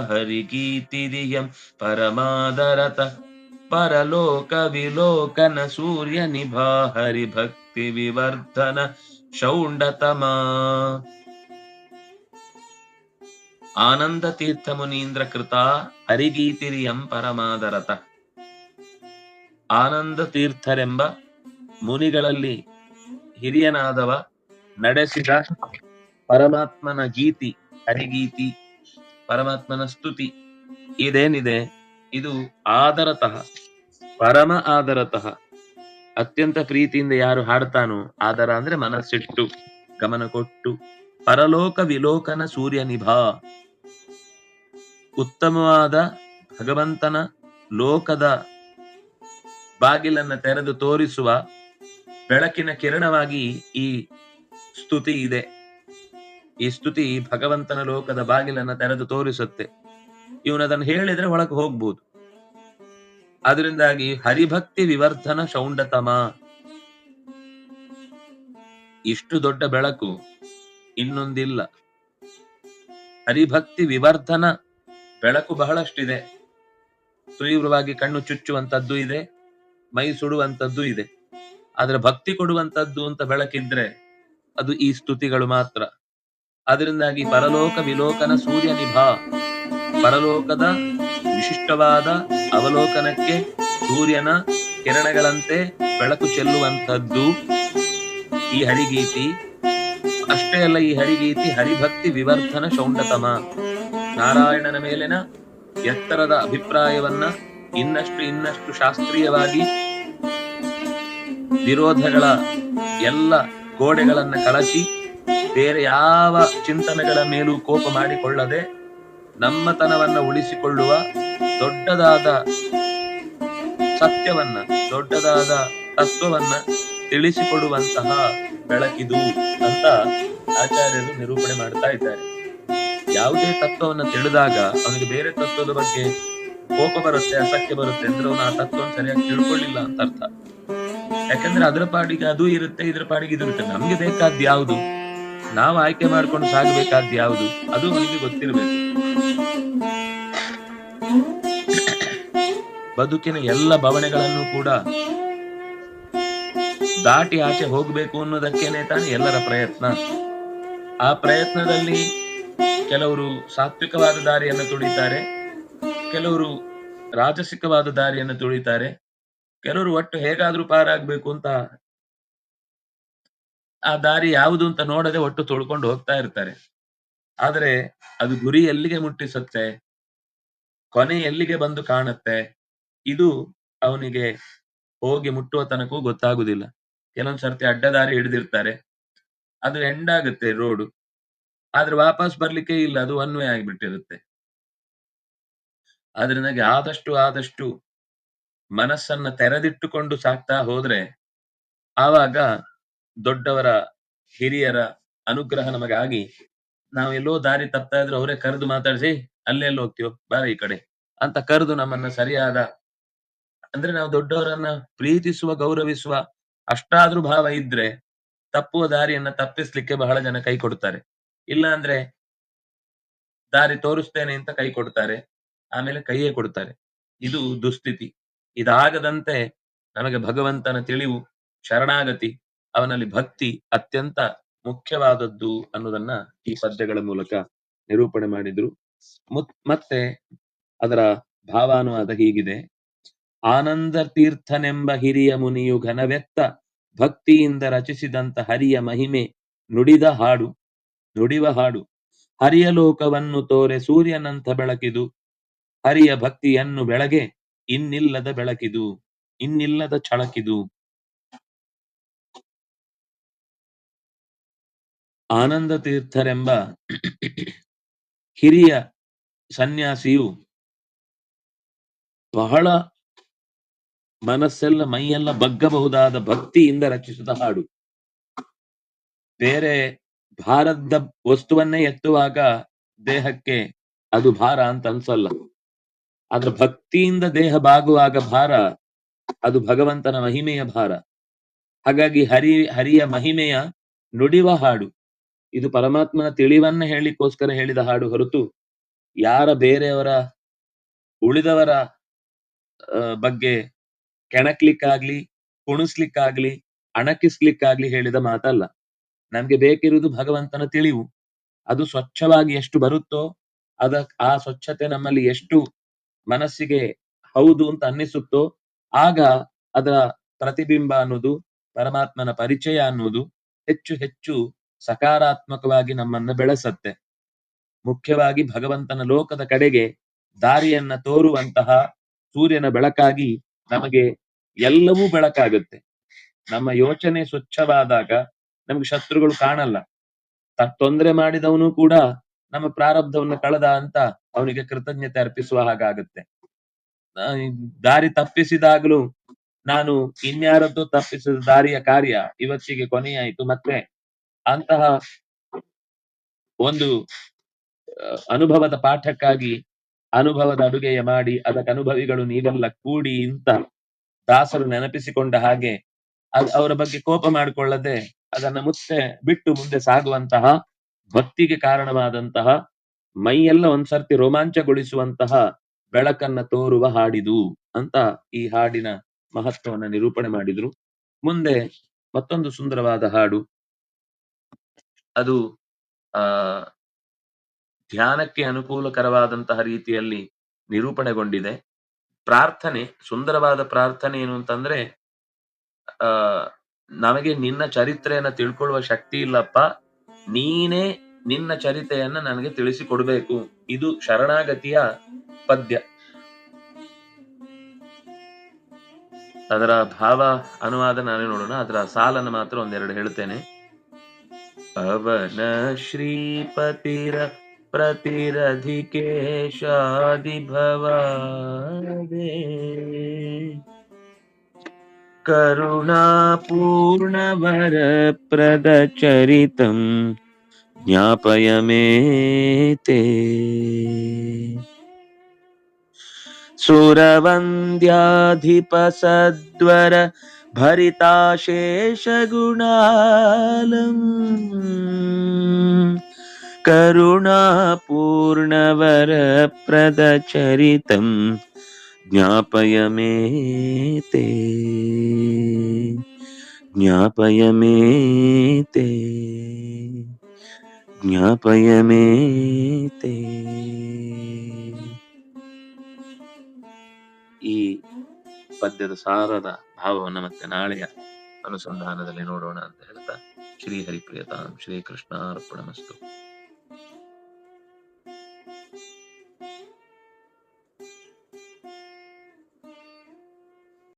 ಹರಿಗೀತಿರಿಯಂ ಪರಮಾದರತ ಪರಲೋಕ ವಿಲೋಕನ ಸೂರ್ಯ ನಿಭಾ ಹರಿಭಕ್ತಿ ವಿವರ್ಧನ ಶೌಂಡತಮ. ಆನಂದ ತೀರ್ಥ ಮುನೀಂದ್ರ ಕೃತ ಹರಿಗೀತಿರಿಯಂ ಪರಮಾದರತ. ಆನಂದ ತೀರ್ಥರೆಂಬ ಮುನಿಗಳಲ್ಲಿ ಹಿರಿಯನಾದವ ನಡೆಸಿದ ಪರಮಾತ್ಮನ ಗೀತಿ ಹರಿಗೀತಿ ಪರಮಾತ್ಮನ ಸ್ತುತಿ. ಇದೇನಿದೆ? ಇದು ಆದರತಃ, ಪರಮ ಆದರತಃ, ಅತ್ಯಂತ ಪ್ರೀತಿಯಿಂದ ಯಾರು ಹಾಡ್ತಾನೋ, ಆದರ ಅಂದ್ರೆ ಮನಸ್ಸಿಟ್ಟು, ಗಮನ ಕೊಟ್ಟು. ಪರಲೋಕ ವಿಲೋಕನ ಸೂರ್ಯ ನಿಭಾ. ಉತ್ತಮವಾದ ಭಗವಂತನ ಲೋಕದ ಬಾಗಿಲನ್ನು ತೆರೆದು ತೋರಿಸುವ ಬೆಳಕಿನ ಕಿರಣವಾಗಿ ಈ ಸ್ತುತಿ ಇದೆ. ಈ ಸ್ತುತಿ ಭಗವಂತನ ಲೋಕದ ಬಾಗಿಲನ್ನ ತೆರೆದು ತೋರಿಸುತ್ತೆ. ಇವನದನ್ನು ಹೇಳಿದ್ರೆ ಒಳಗೆ ಹೋಗ್ಬೋದು. ಅದರಿಂದಾಗಿ ಹರಿಭಕ್ತಿ ವಿವರ್ಧನ ಶೌಂಡತಮ. ಇಷ್ಟು ದೊಡ್ಡ ಬೆಳಕು ಇನ್ನೊಂದಿಲ್ಲ. ಹರಿಭಕ್ತಿ ವಿವರ್ಧನ ಬೆಳಕು ಬಹಳಷ್ಟಿದೆ. ತೀವ್ರವಾಗಿ ಕಣ್ಣು ಚುಚ್ಚುವಂತದ್ದು ಇದೆ, ಮೈ ಸುಡುವಂತದ್ದು ಇದೆ. ಆದ್ರೆ ಭಕ್ತಿ ಕೊಡುವಂತದ್ದು ಅಂತ ಬೆಳಕಿದ್ರೆ ಅದು ಈ ಸ್ತುತಿಗಳು ಮಾತ್ರ. ಅದರಿಂದಾಗಿ ಪರಲೋಕ ವಿಲೋಕನ ಸೂರ್ಯ ನಿಭಾ. ಪರಲೋಕದ ವಿಶಿಷ್ಟವಾದ ಅವಲೋಕನಕ್ಕೆ ಸೂರ್ಯನ ಕಿರಣಗಳಂತೆ ಬೆಳಕು ಚೆಲ್ಲುವಂಥದ್ದು ಈ ಹರಿಗೀತಿ. ಅಷ್ಟೇ ಅಲ್ಲ, ಈ ಹರಿಗೀತಿ ಹರಿಭಕ್ತಿ ವಿವರ್ಧನ ಶೌಂಡತಮ. ನಾರಾಯಣನ ಮೇಲಿನ ಎತ್ತರದ ಅಭಿಪ್ರಾಯವನ್ನ ಇನ್ನಷ್ಟು ಇನ್ನಷ್ಟು ಶಾಸ್ತ್ರೀಯವಾಗಿ ವಿರೋಧಗಳ ಎಲ್ಲ ಗೋಡೆಗಳನ್ನ ಕಳಚಿ ಬೇರೆ ಯಾವ ಚಿಂತನೆಗಳ ಮೇಲೂ ಕೋಪ ಮಾಡಿಕೊಳ್ಳದೆ ನಮ್ಮತನವನ್ನ ಉಳಿಸಿಕೊಳ್ಳುವ ದೊಡ್ಡದಾದ ಸತ್ಯವನ್ನ, ದೊಡ್ಡದಾದ ತತ್ವವನ್ನ ತಿಳಿಸಿಕೊಡುವಂತಹ ಬೆಳಕಿದು ಅಂತ ಆಚಾರ್ಯರು ನಿರೂಪಣೆ ಮಾಡ್ತಾ ಇದ್ದಾರೆ. ಯಾವುದೇ ತತ್ವವನ್ನ ತಿಳಿದಾಗ ಅವನಿಗೆ ಬೇರೆ ತತ್ವದ ಬಗ್ಗೆ ಕೋಪ ಬರುತ್ತೆ ಅಸಖ್ಯ ಬರುತ್ತೆ ಅಂದ್ರೆ ಅವನು ಆ ತತ್ವವನ್ನು ಸರಿಯಾಗಿ ತಿಳ್ಕೊಳ್ಳಿಲ್ಲ ಅಂತ ಅರ್ಥ. ಯಾಕಂದ್ರೆ ಅದರ ಪಾಡಿಗೆ ಅದು ಇರುತ್ತೆ, ಇದ್ರ ಪಾಡಿಗೆ ಇದು ಇರುತ್ತೆ. ನಮ್ಗೆ ಬೇಕಾದ್ ಯಾವುದು? ನಾವು ಆಯ್ಕೆ ಮಾಡ್ಕೊಂಡು ಸಾಗಬೇಕಾದ ಯಾವುದು? ಅದು ಅವನಿಗೆ ಗೊತ್ತಿರಬೇಕು. ಬದುಕಿನ ಎಲ್ಲ ಭವನೆಗಳನ್ನು ಕೂಡ ದಾಟಿ ಆಚೆ ಹೋಗಬೇಕು ಅನ್ನೋದಕ್ಕೇನೆ ತಾನೆ ಎಲ್ಲರ ಪ್ರಯತ್ನ. ಆ ಪ್ರಯತ್ನದಲ್ಲಿ ಕೆಲವರು ಸಾತ್ವಿಕವಾದ ದಾರಿಯನ್ನು ತುಳಿತಾರೆ, ಕೆಲವರು ರಾಜಸಿಕವಾದ ದಾರಿಯನ್ನು ತುಳಿತಾರೆ, ಕೆಲವರು ಒಟ್ಟು ಹೇಗಾದ್ರೂ ಪಾರಾಗ್ಬೇಕು ಅಂತ ಆ ದಾರಿ ಯಾವುದು ಅಂತ ನೋಡದೆ ಒಟ್ಟು ತೊಳ್ಕೊಂಡು ಹೋಗ್ತಾ ಇರ್ತಾರೆ. ಆದರೆ ಅದು ಗುರಿ ಎಲ್ಲಿಗೆ ಮುಟ್ಟಿಸುತ್ತೆ? ಕೊನೆ ಎಲ್ಲಿಗೆ ಬಂದು ಕಾಣುತ್ತೆ? ಇದು ಅವನಿಗೆ ಹೋಗಿ ಮುಟ್ಟುವ ತನಕೂ ಗೊತ್ತಾಗುದಿಲ್ಲ. ಕೆಲವೊಂದ್ ಸರ್ತಿ ಅಡ್ಡದಾರಿ ಹಿಡಿದಿರ್ತಾರೆ. ಅದು ಎಂಡ್ ಆಗುತ್ತೆ ರೋಡು ಆದ್ರೆ ವಾಪಸ್ ಬರ್ಲಿಕ್ಕೆ ಇಲ್ಲ, ಅದು ಒನ್ ವೇ ಆಗಿಬಿಟ್ಟಿರುತ್ತೆ. ನನಗೆ ಆದಷ್ಟು ಆದಷ್ಟು ಮನಸ್ಸನ್ನ ತೆರೆದಿಟ್ಟುಕೊಂಡು ಸಾಕ್ತಾ ಹೋದ್ರೆ ಆವಾಗ ದೊಡ್ಡವರ ಹಿರಿಯರ ಅನುಗ್ರಹ ನಮಗಾಗಿ ನಾವು ಎಲ್ಲೋ ದಾರಿ ತಪ್ತಾ ಇದ್ರೆ ಅವರೇ ಕರೆದು ಮಾತಾಡಿಸಿ ಅಲ್ಲೆಲ್ಲ ಹೋಗ್ತೀವೋ, ಬಾರ ಈ ಕಡೆ ಅಂತ ಕರೆದು ನಮ್ಮನ್ನ ಸರಿಯಾದ ಅಂದ್ರೆ ನಾವು ದೊಡ್ಡವರನ್ನ ಪ್ರೀತಿಸುವ, ಗೌರವಿಸುವ ಅಷ್ಟಾದ್ರೂ ಭಾವ ಇದ್ರೆ ತಪ್ಪುವ ದಾರಿಯನ್ನ ತಪ್ಪಿಸ್ಲಿಕ್ಕೆ ಬಹಳ ಜನ ಕೈ ಕೊಡ್ತಾರೆ. ಇಲ್ಲ ಅಂದ್ರೆ ದಾರಿ ತೋರಿಸ್ತೇನೆ ಅಂತ ಕೈ ಕೊಡ್ತಾರೆ, ಆಮೇಲೆ ಕೈಯೇ ಕೊಡ್ತಾರೆ. ಇದು ದುಸ್ಥಿತಿ. ಇದಾಗದಂತೆ ನಮಗೆ ಭಗವಂತನ ತಿಳಿವು, ಶರಣಾಗತಿ ಅವನಲ್ಲಿ ಭಕ್ತಿ ಅತ್ಯಂತ ಮುಖ್ಯವಾದದ್ದು ಅನ್ನೋದನ್ನ ಈ ಪದ್ಯಗಳ ಮೂಲಕ ನಿರೂಪಣೆ ಮಾಡಿದ್ರು. ಮುತ್- ಮತ್ತೆ ಅದರ ಭಾವಾನುವಾದ ಹೀಗಿದೆ. ಆನಂದ ತೀರ್ಥನೆಂಬ ಹಿರಿಯ ಮುನಿಯು ಘನವೆತ್ತ ಭಕ್ತಿಯಿಂದ ರಚಿಸಿದಂತ ಹರಿಯ ಮಹಿಮೆ ನುಡಿದ ಹಾಡು, ನುಡಿವ ಹಾಡು. ಹರಿಯ ಲೋಕವನ್ನು ತೋರೆ ಸೂರ್ಯನಂಥ ಬೆಳಕಿದು, ಹರಿಯ ಭಕ್ತಿಯನ್ನು ಬೆಳಗೆ ಇನ್ನಿಲ್ಲದ ಬೆಳಕಿದು, ಇನ್ನಿಲ್ಲದ ಛಳಕಿದು. ಆನಂದ ತೀರ್ಥರೆಂಬ ಹಿರಿಯ ಸನ್ಯಾಸಿಯು ಬಹಳ ಮನಸ್ಸೆಲ್ಲ ಮೈಯೆಲ್ಲ ಬಗ್ಗಬಹುದಾದ ಭಕ್ತಿಯಿಂದ ರಚಿಸಿದ ಹಾಡು. ಬೇರೆ ಭಾರದ ವಸ್ತುವನ್ನೇ ಎತ್ತುವಾಗ ದೇಹಕ್ಕೆ ಅದು ಭಾರ ಅಂತ ಅನ್ಸಲ್ಲ. ಆದ್ರೆ ಭಕ್ತಿಯಿಂದ ದೇಹ ಬಾಗುವಾಗ ಭಾರ, ಅದು ಭಗವಂತನ ಮಹಿಮೆಯ ಭಾರ. ಹಾಗಾಗಿ ಹರಿ ಹರಿಯ ಮಹಿಮೆಯ ನುಡಿವ ಹಾಡು. ಇದು ಪರಮಾತ್ಮನ ತಿಳಿವನ್ನ ಹೇಳಿಕ್ಕೋಸ್ಕರ ಹೇಳಿದ ಹಾಡು ಹೊರತು ಯಾರ ಬೇರೆಯವರ, ಉಳಿದವರ ಬಗ್ಗೆ ಕೆಣಕ್ಲಿಕ್ಕಾಗ್ಲಿ, ಕುಣಿಸ್ಲಿಕ್ಕಾಗ್ಲಿ, ಅಣಕಿಸ್ಲಿಕ್ಕಾಗ್ಲಿ ಹೇಳಿದ ಮಾತಲ್ಲ. ನಮ್ಗೆ ಬೇಕಿರುವುದು ಭಗವಂತನ ತಿಳಿವು. ಅದು ಸ್ವಚ್ಛವಾಗಿ ಎಷ್ಟು ಬರುತ್ತೋ ಅದ ಆ ಸ್ವಚ್ಛತೆ ನಮ್ಮಲ್ಲಿ ಎಷ್ಟು ಮನಸ್ಸಿಗೆ ಹೌದು ಅಂತ ಅನ್ನಿಸುತ್ತೋ ಆಗ ಅದರ ಪ್ರತಿಬಿಂಬ ಅನ್ನೋದು, ಪರಮಾತ್ಮನ ಪರಿಚಯ ಅನ್ನೋದು ಹೆಚ್ಚು ಹೆಚ್ಚು ಸಕಾರಾತ್ಮಕವಾಗಿ ನಮ್ಮನ್ನ ಬೆಳೆಸತ್ತೆ. ಮುಖ್ಯವಾಗಿ ಭಗವಂತನ ಲೋಕದ ಕಡೆಗೆ ದಾರಿಯನ್ನ ತೋರುವಂತಹ ಸೂರ್ಯನ ಬೆಳಕಾಗಿ ನಮಗೆ ಎಲ್ಲವೂ ಬೆಳಕಾಗುತ್ತೆ. ನಮ್ಮ ಯೋಚನೆ ಸ್ವಚ್ಛವಾದಾಗ ನಮ್ಗೆ ಶತ್ರುಗಳು ಕಾಣಲ್ಲ. ತೊಂದರೆ ಮಾಡಿದವನು ಕೂಡ ನಮ್ಮ ಪ್ರಾರಬ್ಧವನ್ನು ಕಳೆದ ಅಂತ ಅವನಿಗೆ ಕೃತಜ್ಞತೆ ಅರ್ಪಿಸುವ ಹಾಗಾಗುತ್ತೆ. ದಾರಿ ತಪ್ಪಿಸಿದಾಗಲೂ ನಾನು ಇನ್ಯಾರದ್ದು ತಪ್ಪಿಸಿದ ದಾರಿಯ ಕಾರ್ಯ ಇವತ್ತಿಗೆ ಕೊನೆಯಾಯಿತು. ಮತ್ತೆ ಅಂತಹ ಒಂದು ಅನುಭವದ ಪಾಠಕ್ಕಾಗಿ ಅನುಭವದ ಅಡುಗೆಯ ಮಾಡಿ ಅದಕ್ಕೆ ಅನುಭವಿಗಳು ನೀವೆಲ್ಲ ಕೂಡಿ ಇಂತ ದಾಸರು ನೆನಪಿಸಿಕೊಂಡ ಹಾಗೆ ಅದ್ ಅವರ ಬಗ್ಗೆ ಕೋಪ ಮಾಡಿಕೊಳ್ಳದೆ ಅದನ್ನ ಮುತ್ತೆ ಬಿಟ್ಟು ಮುಂದೆ ಸಾಗುವಂತಹ ಭಕ್ತಿಗೆ ಕಾರಣವಾದಂತಹ ಮೈಯೆಲ್ಲ ಒಂದ್ಸರ್ತಿ ರೋಮಾಂಚಗೊಳಿಸುವಂತಹ ಬೆಳಕನ್ನ ತೋರುವ ಹಾಡಿದು ಅಂತ ಈ ಹಾಡಿನ ಮಹತ್ವವನ್ನ ನಿರೂಪಣೆ ಮಾಡಿದ್ರು. ಮುಂದೆ ಮತ್ತೊಂದು ಸುಂದರವಾದ ಹಾಡು. ಅದು, ಆ, ಧ್ಯಾನಕ್ಕೆ ಅನುಕೂಲಕರವಾದಂತಹ ರೀತಿಯಲ್ಲಿ ನಿರೂಪಣೆಗೊಂಡಿದೆ. ಪ್ರಾರ್ಥನೆ, ಸುಂದರವಾದ ಪ್ರಾರ್ಥನೆ ಏನು ಅಂತಂದ್ರೆ, ಆ, ನಮಗೆ ನಿನ್ನ ಚರಿತ್ರೆಯನ್ನ ತಿಳ್ಕೊಳ್ಳುವ ಶಕ್ತಿ ಇಲ್ಲಪ್ಪ, ನೀನೇ ನಿನ್ನ ಚರಿತೆಯನ್ನ ನನಗೆ ತಿಳಿಸಿಕೊಡ್ಬೇಕು. ಇದು ಶರಣಾಗತಿಯ ಪದ್ಯ. ಅದರ ಭಾವ, ಅನುವಾದ ನಾನೇ ನೋಡೋಣ, ಅದರ ಸಾಲನ್ನು ಮಾತ್ರ ಒಂದೆರಡು ಹೇಳ್ತೇನೆ. पवन श्रीपतिर प्रतिरधिकेशादिभवादे करुणापूर्णवरप्रदचरितं ज्ञापय मे ते। सुरवन्द्याधिपसद्वर भरिताशेषगुणालम्। करुणा ज्ञापय मे ते। ज्ञापय मे ते। ज्ञापय मे ते। ಪದ್ಯದ ಸಾರದ ಭಾವವನ್ನು ಮತ್ತೆ ನಾಳೆಯ ಅನುಸಂಧಾನದಲ್ಲಿ ನೋಡೋಣ ಅಂತ ಹೇಳ್ತಾ ಶ್ರೀ ಹರಿಪ್ರಿಯತಾಂ ಶ್ರೀ ಕೃಷ್ಣ ಅರ್ಪಣಮಸ್ತು